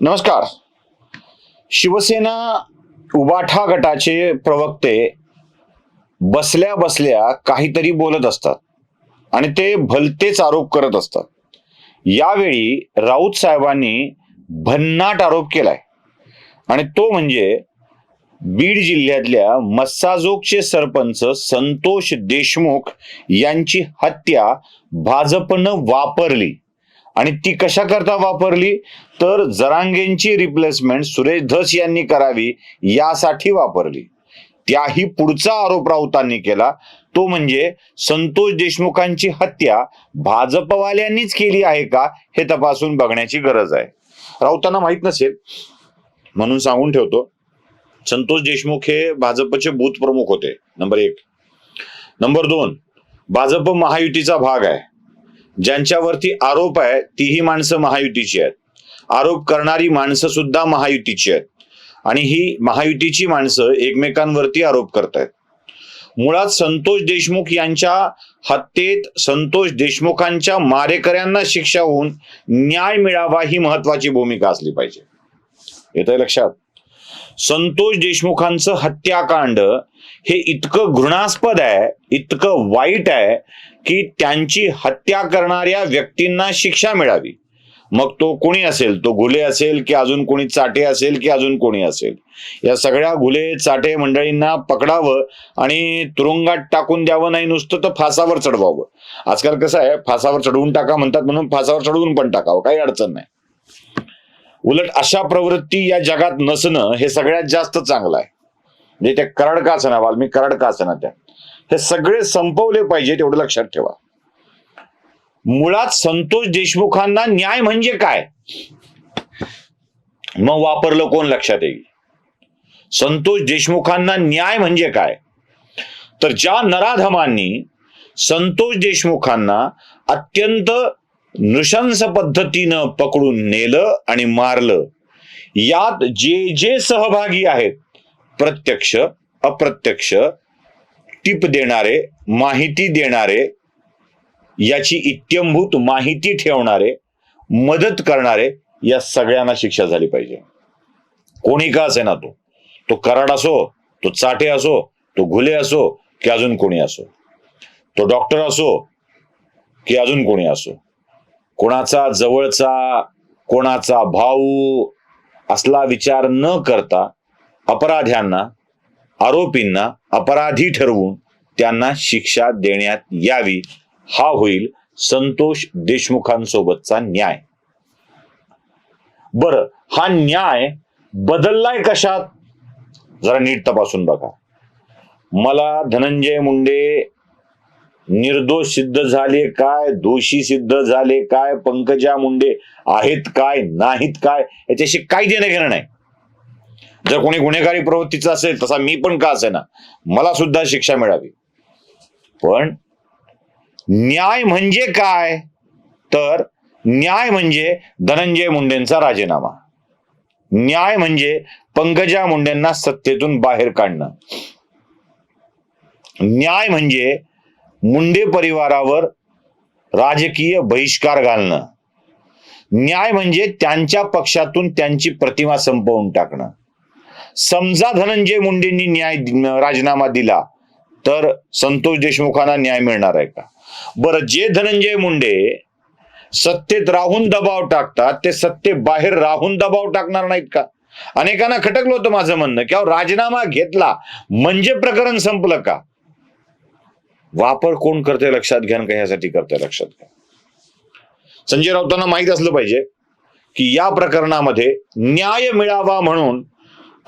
नमस्कार. शिवसेना उबाठा गटाचे प्रवक्ते बसल्या बसल्या काहीतरी बोलत असतात आणि ते भलतेच आरोप करत असतात. यावेळी राऊत साहेबांनी भन्नाट आरोप केलाय. आणि तो म्हणजे बीड जिल्ह्यातल्या मस्साजोगचे सरपंच संतोष देशमुख यांची हत्या भाजपनं वापरली. आणि ती कशा करता वापरली? तर जरांगेंची रिप्लेसमेंट सुरेश धस यांनी करावी यासाठी वापरली. त्याही पुढचा आरोप राऊतांनी केला. तो म्हणजे संतोष देशमुखांची हत्या भाजपवाल्यांनीच केली आहे का हे तपासून बघण्याची गरज आहे. राऊतांना माहीत नसेल. म्हणून सांगून ठेवतो. संतोष देशमुख हे भाजपचे बूथ प्रमुख होते. नंबर एक. नंबर दोन. भाजप महायुतीचा भाग आहे. ज्यांच्यावरती आरोप आहे तीही माणसं महायुतीची आहेत. आरोप करणारी माणसं सुद्धा महायुतीची आहेत. आणि ही महायुतीची माणसं एकमेकांवरती आरोप करतायत. मुळात संतोष देशमुख यांच्या हत्येत संतोष देशमुखांच्या मारेकऱ्यांना शिक्षा होऊन न्याय मिळावा ही महत्वाची भूमिका असली पाहिजे. येत लक्षात? संतोष देशमुखांचं हत्याकांड हे इतकं घृणास्पद आहे इतकं वाईट आहे की त्यांची हत्या करणाऱ्या व्यक्तींना शिक्षा मिळावी. मग तो कोणी असेल? तो घुले असेल की अजून कोणी चाटे असेल की अजून कोणी असेल? या सगळ्या घुले चाटे मंडळींना पकडावं आणि तुरुंगात टाकून द्यावं नाही नुसतं तर फासावर चढवावं. आजकाल कसं आहे फासावर चढवून टाका म्हणतात म्हणून फासावर चढवून पण टाकावं काही अडचण नाही. उलट अशा प्रवृत्ती या जगात नसणं हे सगळ्यात जास्त चांगलं आहे. म्हणजे त्या करड का असना वाल्मिक करड का असना त्या हे सगळे संपवले पाहिजे तेवढं लक्षात ठेवा. मुळात संतोष देशमुखांना न्याय म्हणजे काय? मग वापरलं कोण लक्षात येईल? संतोष देशमुखांना न्याय म्हणजे काय? तर ज्या नराधमांनी संतोष देशमुखांना अत्यंत नृशंस पद्धतीनं पकडून नेलं आणि मारलं यात जे जे सहभागी आहेत प्रत्यक्ष अप्रत्यक्ष टीप देणारे माहिती देणारे याची इत्यंभूत माहिती ठेवणारे मदत करणारे या सगळ्यांना शिक्षा झाली पाहिजे. कोणी का असे ना तो? तो कराड असो तो चाटे असो तो घुले असो की अजून कोणी असो? तो डॉक्टर असो की अजून कोणी असो? कोणाचा जवळचा कोणाचा भाऊ असला विचार न करता अपराध्यांना आरोपींना अपराधी ठरवून त्यांना शिक्षा देण्यात यावी हा होईल संतोष देशमुखांसोबतचा न्याय. बर हा न्याय बदललाय कशात? जरा नीट तपासून बघा. मला धनंजय मुंडे निर्दोष सिद्ध झाले काय? दोषी सिद्ध झाले काय? पंकजा मुंडे आहेत काय? नाहीत काय? याच्याशी काही देणं घेणं नाही. जर कोणी गुन्हेगारी प्रवृत्तीचा असेल तसा मी पण का असे ना मला सुद्धा शिक्षा मिळावी. पण न्याय म्हणजे काय? तर न्याय म्हणजे धनंजय मुंडेंचा राजीनामा. न्याय म्हणजे पंकजा मुंडेंना सत्तेतून बाहेर काढणं. न्याय म्हणजे मुंडे परिवारावर राजकीय बहिष्कार घालणं. न्याय म्हणजे त्यांच्या पक्षातून त्यांची प्रतिमा संपवून टाकणं. समजा धनंजय मुंडेंनी न्याय राजीनामा दिला तर संतोष देशमुखांना न्याय मिळणार आहे का? बरं जे धनंजय मुंडे सत्तेत राहून दबाव टाकतात ते सत्ते बाहेर राहून दबाव टाकणार नाहीत का? अनेकांना खटकलं होतं माझं म्हणणं की राजीनामा घेतला म्हणजे प्रकरण संपलं का? वापर कोण करते लक्षात घ्या का यासाठी करते लक्षात घ्या. संजय राऊतांना माहीत असलं पाहिजे की या प्रकरणामध्ये न्याय मिळावा म्हणून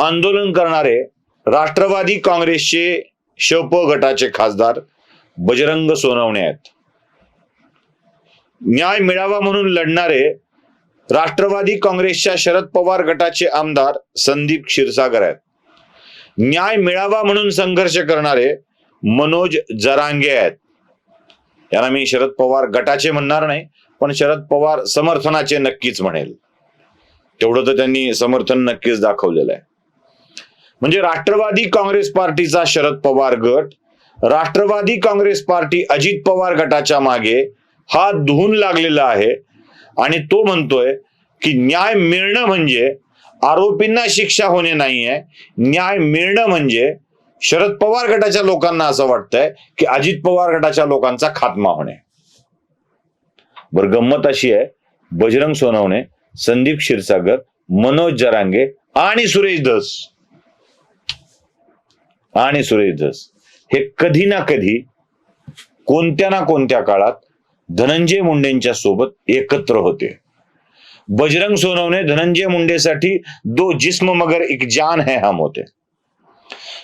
आंदोलन करणारे राष्ट्रवादी काँग्रेसचे शप गटाचे खासदार बजरंग सोनवणे आहेत. न्याय मिळावा म्हणून लढणारे राष्ट्रवादी काँग्रेसच्या शरद पवार गटाचे आमदार संदीप क्षीरसागर आहेत. न्याय मिळावा म्हणून संघर्ष करणारे मनोज जरांगे आहेत. यांना मी शरद पवार गटाचे म्हणणार नाही पण शरद पवार समर्थनाचे नक्कीच म्हणेल. तेवढं तर त्यांनी समर्थन नक्कीच दाखवलेलं आहे. म्हणजे राष्ट्रवादी काँग्रेस पार्टीचा शरद पवार गट राष्ट्रवादी काँग्रेस पार्टी अजित पवार गटाच्या मागे हा धुवून लागलेला आहे. आणि तो म्हणतोय की न्याय मिळणं म्हणजे आरोपींना शिक्षा होणे नाहीये. न्याय मिळणं म्हणजे शरद पवार गटाच्या लोकांना असं वाटतंय की अजित पवार गटाच्या लोकांचा खात्मा होणे. बर गंमत अशी आहे. बजरंग सोनवणे संदीप क्षीरसागर मनोज जरांगे आणि सुरेश धस. आणि सुरेश धस. हे कधी ना कधी कोणत्या ना कोणत्या काळात धनंजय मुंडेंच्या सोबत एकत्र होते. बजरंग सोनवणे धनंजय मुंडेसाठी दो जिस्म मगर एक जान है हम होते.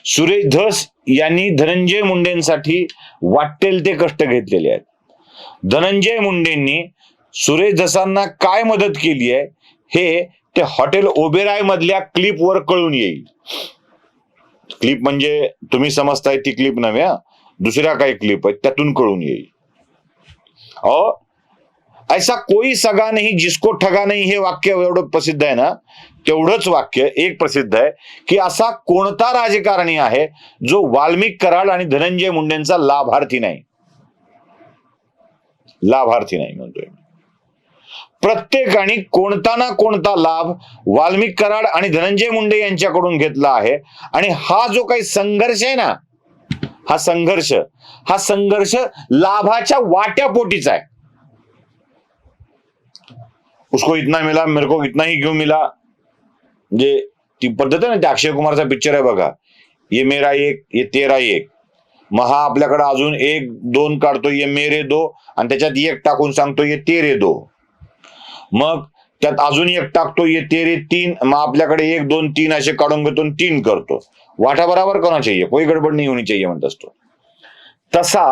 सुरेश धस यांनी धनंजय मुंडेंसाठी वाटेल ते कष्ट घेतलेले आहेत. धनंजय मुंडेंनी सुरेश धसांना काय मदत केली आहे हे ते हॉटेल ओबेराय मधल्या क्लिपवर कळून येईल. क्लिप म्हणजे तुम्ही समजताय ती क्लिप नव्हे दुसऱ्या काही क्लिप आहेत त्यातून कळून येईल. अहो ऐसा कोई सगा नाही जिसको ठगा नाही हे वाक्य एवढं प्रसिद्ध आहे ना तेवढंच वाक्य एक प्रसिद्ध आहे की असा कोणता राजकारणी आहे जो वाल्मिक कराड आणि धनंजय मुंडेंचा लाभार्थी नाही? लाभार्थी नाही म्हणतोय मी. प्रत्येकाने कोणता ना कोणता लाभ वाल्मिक कराड आणि धनंजय मुंडे यांच्याकडून घेतला आहे. आणि हा जो काही संघर्ष आहे ना हा संघर्ष हा संघर्ष लाभाच्या वाट्यापोटीचा आहे. उसको इतना मिला मेरे को इतना ही क्यों मिला? म्हणजे ती पद्धत आहे ना ते अक्षय कुमारचा पिक्चर आहे बघा. ये मेरा एक ये तेरा एक. मग हा आपल्याकडे अजून एक दोन काढतो ये मेरे दो. आणि त्याच्यात एक टाकून सांगतो ये तेरे दो. मग त्यात अजून एक टाकतो येते रे तीन. मग आपल्याकडे एक दोन तीन असे काढून घेतो तीन करतो. वाटा बराबर कोणा चाहिए कोई गडबड नाही होणी चाहिए म्हणत असतो. तसा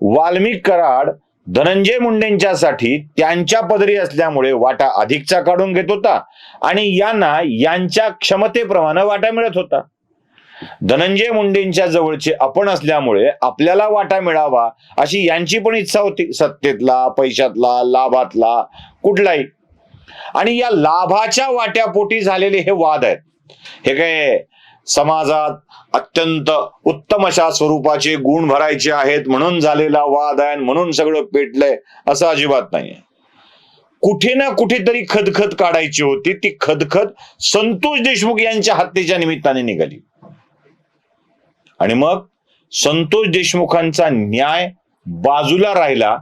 वाल्मिक कराड धनंजय मुंडेंच्यासाठी त्यांच्या पदरी असल्यामुळे वाटा अधिकचा काढून घेत होता आणि यांना यांच्या क्षमतेप्रमाणे वाटा मिळत होता. धनंजय मुंडेंच्या जवळचे आपण असल्यामुळे आपल्याला वाटा मिळावा अशी यांची पण इच्छा होती. सत्तेतला पैशातला लाभातला कुठलाही. आणि या लाभाच्या वाट्यापोटी झालेले हे वाद आहेत. हे काय? समाजात अत्यंत उत्तम अशा स्वरूपाचे गुण भरायचे आहेत म्हणून झालेला वाद आहे म्हणून सगळं पेटलंय असं अजिबात नाहीये. कुठे ना कुठेतरी खदखद काढायची होती. ती खदखद संतोष देशमुख यांच्या हत्येच्या निमित्ताने निघाली. आणि मग संतोष देशमुखांचा न्याय बाजूला राहिला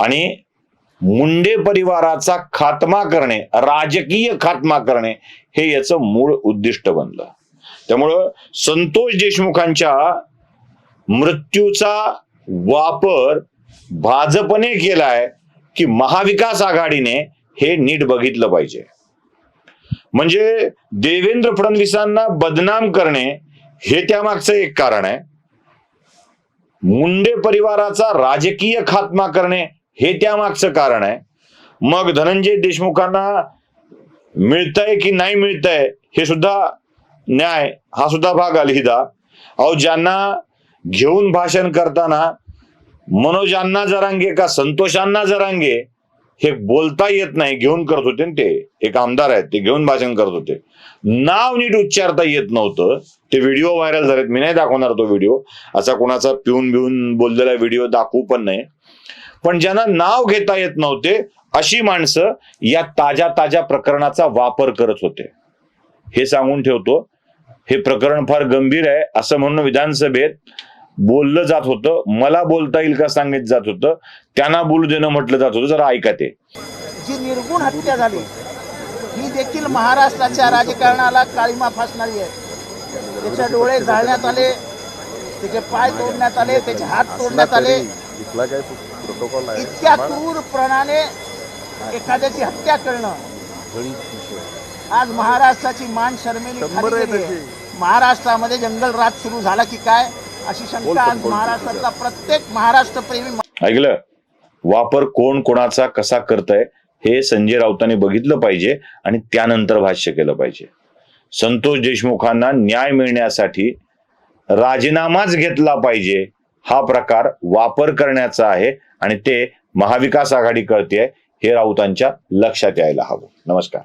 आणि मुंडे परिवाराचा खात्मा करणे राजकीय खात्मा करणे हे याचं मूळ उद्दिष्ट बनलं. त्यामुळं संतोष देशमुखांच्या मृत्यूचा वापर भाजपने केलाय की महाविकास आघाडीने हे नीट बघितलं पाहिजे. म्हणजे देवेंद्र फडणवीसांना बदनाम करणे हे त्यामागचं एक कारण आहे. मुंडे परिवाराचा राजकीय खात्मा करणे हे त्यामागचं कारण आहे. मग धनंजय देशमुखांना मिळतंय की नाही मिळतंय हे सुद्धा न्याय हा सुद्धा भाग अलहिदा. अहो ज्यांना घेऊन भाषण करताना मनोजांना जरांगे का संतोषांना जरांगे हे बोलता येत नाही घेऊन करत होते ते. एक आमदार आहेत ते घेऊन भाषण करत होते. नाव नीट उच्चारता येत नव्हतं. ते व्हिडिओ व्हायरल झालेत. मी नाही दाखवणार तो व्हिडिओ. असा कोणाचा पिऊन बिऊन बोललेला व्हिडिओ दाखवू पण नाही. पण ज्यांना नाव घेता येत नव्हते अशी माणसं या ताज्या ताज्या प्रकरणाचा वापर करत होते. हे सांगून ठेवतो. हे प्रकरण फार गंभीर आहे. असं म्हणून विधानसभेत बोललं जात होतं मला बोलता येईल का सांगितलं जात होतं त्यांना बोलू देणं म्हटलं जात होतं जरा ऐका ते. जी निर्गुण हत्या झाली ही देखील महाराष्ट्राच्या राजकारणाला काळीमा फासणारी आहे. त्याचे डोळे जाळण्यात आले त्याचे पाय तोडण्यात आले त्याचे हात तोडण्यात आले. इथला काय प्रोटोकॉल आहे? इतक्या क्रूरपणाने एखाद्याची हत्या करणं. आज महाराष्ट्राची मान शर्मेली. महाराष्ट्रामध्ये जंगलराज सुरू झाला की काय? अशी शंका आज महाराष्ट्राचा प्रत्येक महाराष्ट्र प्रेमी ऐकलं? वापर कोण कोणाचा कसा करतय हे संजय राऊतांनी बघितलं पाहिजे आणि त्यानंतर भाष्य केलं पाहिजे. संतोष देशमुखांना न्याय मिळण्यासाठी राजीनामाच घेतला पाहिजे. हा प्रकार वापर करण्याचा आहे आणि ते महाविकास आघाडी करते हे राऊतांच्या लक्षात यायला हवं. नमस्कार.